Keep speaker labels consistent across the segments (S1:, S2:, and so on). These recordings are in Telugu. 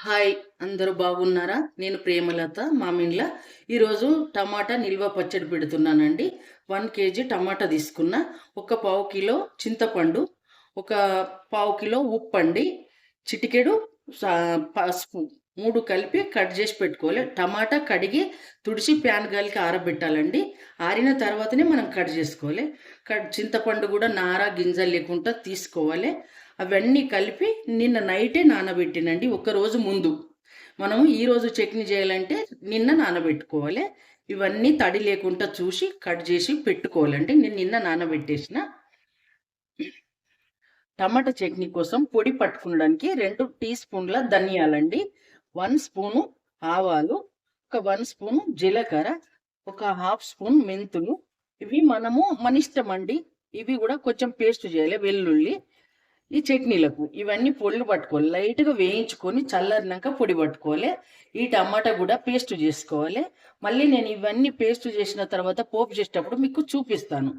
S1: హాయ్ అందరూ బాగున్నారా? నేను ప్రేమలత మామిండ్ల. ఈరోజు టమాటా నిల్వ పచ్చడి పెడుతున్నానండి. వన్ కేజీ టమాటా తీసుకున్న. ఒక పావు కిలో చింతపండు ఒక పావు కిలో ఉప్పు అండి చిటికెడు సా- పసుపు. మూడు కలిపి కట్ చేసి పెట్టుకోవాలి. టమాటా కడిగి తుడిచి ప్యాన్ గాలికి ఆరబెట్టాలండి. ఆరిన తర్వాతనే మనం కట్ చేసుకోవాలి. కట్ చింతపండు కూడా నార గింజలు లేకుండా తీసుకోవాలి. అవన్నీ కలిపి నిన్న నైటే నానబెట్టినండి. ఒక రోజు ముందు మనము ఈరోజు చట్నీ చేయాలంటే నిన్న నానబెట్టుకోవాలి. ఇవన్నీ తడి లేకుండా చూసి కట్ చేసి పెట్టుకోవాలండి. నేను నిన్న నానబెట్టేసిన టమాటా చట్నీ కోసం పొడి పట్టుకోవడానికి రెండు టీ స్పూన్ల ధనియాలండి. వన్ స్పూను ఆవాలు ఒక వన్ స్పూను జీలకర్ర ఒక హాఫ్ స్పూన్ మెంతులు. ఇవి మనము మన ఇష్టం అండి. ఇవి కూడా కొంచెం పేస్ట్ చేయాలి వెల్లుల్లి ఈ చట్నీలకు. ఇవన్నీ పొళ్ళు పట్టుకోవాలి లైట్గా వేయించుకొని చల్లరినాక పొడి పట్టుకోవాలి. ఈ టమాటా కూడా పేస్ట్ చేసుకోవాలి. మళ్ళీ నేను ఇవన్నీ పేస్ట్ చేసిన తర్వాత పోపు చేసేటప్పుడు మీకు చూపిస్తాను.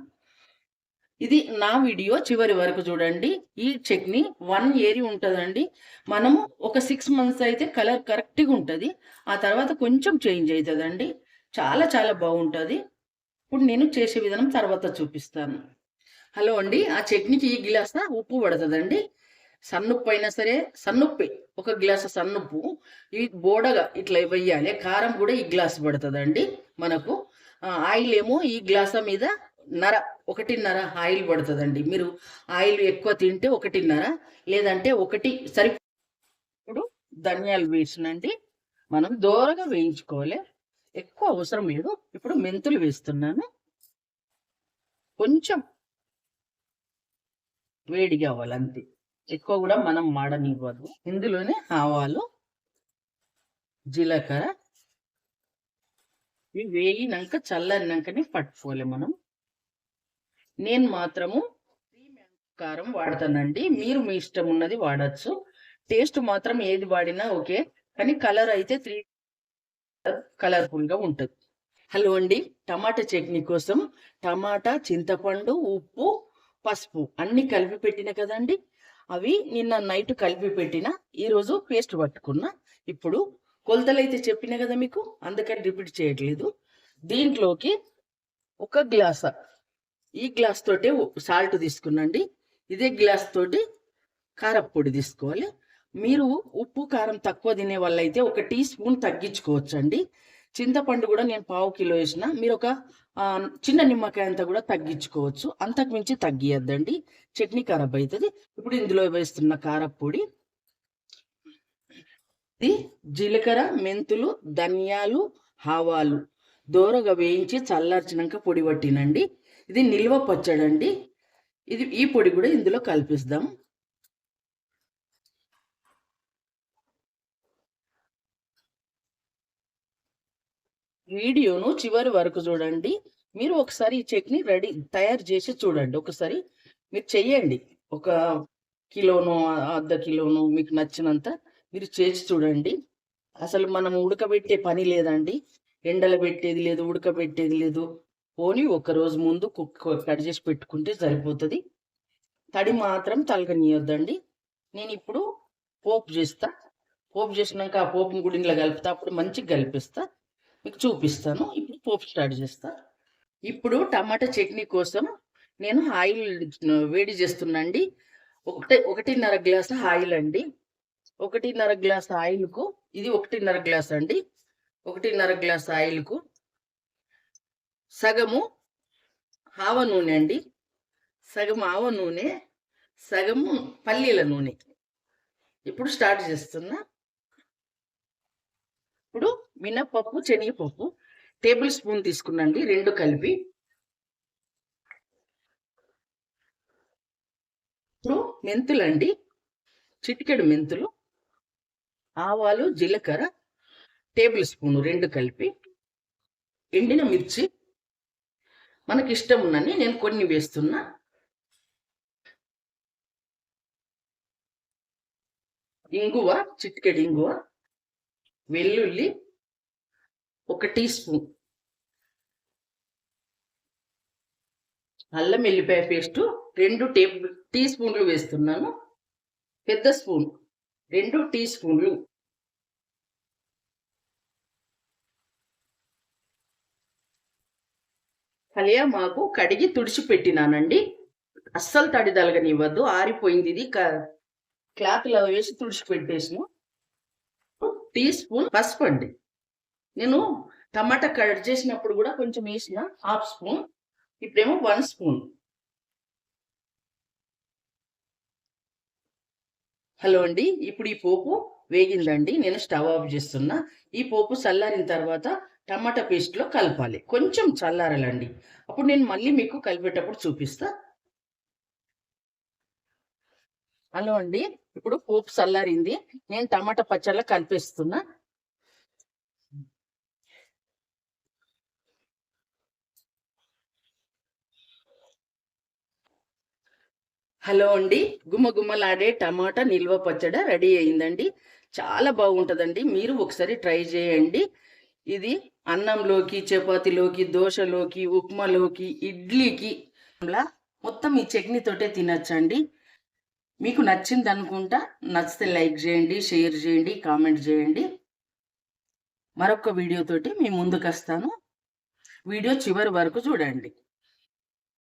S1: ఇది నా వీడియో చివరి వరకు చూడండి. ఈ చట్నీ వన్ ఏరి ఉంటుందండి. మనము ఒక సిక్స్ మంత్స్ అయితే కలర్ కరెక్ట్గా ఉంటుంది. ఆ తర్వాత కొంచెం చేంజ్ అవుతుందండి చాలా చాలా బాగుంటుంది. ఇప్పుడు నేను చేసే విధానం తర్వాత చూపిస్తాను. హలో అండి ఆ చట్నీకి ఈ గ్లాస్ ఉప్పు పడుతుందండి. సన్నుప్పు అయినా సరే సన్నుప్పే. ఒక గ్లాసు సన్నుప్పు. ఇవి బోడగా ఇట్లా వెయ్యాలి. కారం కూడా ఈ గ్లాస్ పడుతుందండి మనకు. ఆయిల్ ఏమో ఈ గ్లాస మీద నర ఒకటిన్నర ఆయిల్ పడుతుందండి. మీరు ఆయిల్ ఎక్కువ తింటే ఒకటిన్నర లేదంటే ఒకటి సరి ఇప్పుడు ధనియాలు వేసినండి. మనం దోరగా వేయించుకోవాలి. ఎక్కువ అవసరం లేదు. ఇప్పుడు మెంతులు వేస్తున్నాను. కొంచెం వేడిగా అవ్వాలి అంతే. ఎక్కువ కూడా మనం మాడనివ్వదు. ఇందులోనే ఆవాలు జీలకర్ర ఇవి వేగినాక చల్లరినాకనే పట్టుకోవాలి మనం. నేను మాత్రము కారం వాడతానండి. మీరు మీ ఇష్టం ఉన్నది వాడచ్చు. టేస్ట్ మాత్రం ఏది వాడినా ఓకే. కానీ కలర్ అయితే త్రీ కలర్ఫుల్గా ఉంటుంది. హలో అండి. టమాటా చట్నీ కోసం టమాటా చింతపండు ఉప్పు పసుపు అన్ని కలిపి పెట్టిన కదండి. అవి నిన్న నైట్ కలిపి పెట్టిన ఈరోజు పేస్ట్ పట్టుకున్నా. ఇప్పుడు కొలతలు అయితే చెప్పిన కదా మీకు? అందుకని రిపీట్ చేయట్లేదు. దీంట్లోకి ఒక గ్లాసా ఈ గ్లాస్ తోటే సాల్ట్ తీసుకునండి ఇదే గ్లాస్ తోటి కారప్పొడి తీసుకోవాలి. మీరు ఉప్పు కారం తక్కువ తినే వాళ్ళైతే ఒక టీ స్పూన్ తగ్గించుకోవచ్చండి. చింతపండు కూడా నేను పావు కిలో వేసిన. మీరు ఒక చిన్న నిమ్మకాయ అంతా కూడా తగ్గించుకోవచ్చు. అంతకు మించి తగ్గియద్దండి. చట్నీ ఖరాబ్ అవుతుంది ఇప్పుడు ఇందులో వేస్తున్న కారప్పొడి ఇది జీలకర్ర మెంతులు ధనియాలు ఆవాలు. దోరగా వేయించి చల్లార్చినాక పొడి పట్టినండి. ఇది నిల్వ పచ్చడండి. ఇది ఈ పొడి కూడా ఇందులో కల్పిస్తాం. వీడియోను చివరి వరకు చూడండి. మీరు ఒకసారి ఈ చట్నీ రెడీ తయారు చేసి చూడండి. ఒకసారి మీరు చెయ్యండి. ఒక కిలోను అర్ధ కిలోను మీకు నచ్చినంత మీరు చేసి చూడండి. అసలు మనం ఉడకబెట్టే పని లేదండి. ఎండలు పెట్టేది లేదు ఉడకబెట్టేది లేదు. పోనీ ఒకరోజు ముందు కట్ చేసి పెట్టుకుంటే సరిపోతుంది. తడి మాత్రం తలగనీయొద్దండి నేను ఇప్పుడు పోపు చేస్తా. పోపు చేసినాక ఆ పోపుని కూడా ఇంట్లో కలుపుతా. అప్పుడు మంచిగా కలిపిస్తా. మీకు చూపిస్తాను. ఇప్పుడు పోపు స్టార్ట్ చేస్తా. ఇప్పుడు టమాటా చట్నీ కోసం నేను ఆయిల్ వేడి చేస్తున్నా అండి ఒకటి ఒకటిన్నర గ్లాస్ ఆయిల్ అండి. ఒకటిన్నర గ్లాస్ ఆయిల్కు ఇది ఒకటిన్నర గ్లాస్ అండి. ఒకటిన్నర గ్లాస్ ఆయిల్కు సగము ఆవ నూనె అండి. సగం ఆవ నూనె సగము పల్లీల నూనె. ఇప్పుడు స్టార్ట్ చేస్తున్నా. ఇప్పుడు మినప్పప్పు శనగపప్పు టేబుల్ స్పూన్ తీసుకున్నండి రెండు కలిపి. ఇప్పుడు మెంతులండి. చిటికెడు మెంతులు ఆవాలు జీలకర్ర టేబుల్ స్పూన్ రెండు కలిపి. ఎండిన మిర్చి మనకి ఇష్టం ఉన్నని నేను కొన్ని వేస్తున్నా. ఇంగువ చిటికెడు ఇంగువ వెల్లుల్లి ఒక టీ స్పూన్. అల్లం వెల్లిపాయ పేస్టు రెండు టేబుల్ టీ స్పూన్లు వేస్తున్నాను. పెద్ద స్పూన్ రెండు టీ స్పూన్లు. కలియా మాకు కడిగి తుడిచిపెట్టినానండి. అస్సలు తడి తలగనివ్వద్దు. ఆరిపోయింది ఇది. క్లాత్లో వేసి తుడిచిపెట్టేసిన. టీ స్పూన్ పసుపు అండి. నేను టమాటా కట్ చేసినప్పుడు కూడా కొంచెం వేసిన హాఫ్ స్పూన్ ఇప్పుడేమో వన్ స్పూన్. హలో అండి. ఇప్పుడు ఈ పోపు వేగిందండి. నేను స్టవ్ ఆఫ్ చేస్తున్నా. ఈ పోపు చల్లారిన తర్వాత టమాటా పేస్ట్లో కలపాలి. కొంచెం చల్లారాలండి. అప్పుడు నేను మళ్ళీ మీకు కలిపేటప్పుడు చూపిస్తా. హలో అండి. ఇప్పుడు పోపు చల్లారింది. నేను టమాటా పచ్చళ్ళ కలిపేస్తున్నా. హలో అండి. గుమ్మగుమ్మలాడే టమాటా నిల్వ పచ్చడి రెడీ అయిందండి. చాలా బాగుంటుందండి. మీరు ఒకసారి ట్రై చేయండి. ఇది అన్నంలోకి చపాతీలోకి దోశలోకి ఉప్మాలోకి ఇడ్లీకి. అలా మొత్తం ఈ చట్నీతోటే తినచ్చండి. మీకు నచ్చింది అనుకుంటా నచ్చితే లైక్ చేయండి షేర్ చేయండి కామెంట్ చేయండి. మరొక వీడియోతోటి మీ ముందుకు వస్తాను వీడియో చివరి వరకు చూడండి.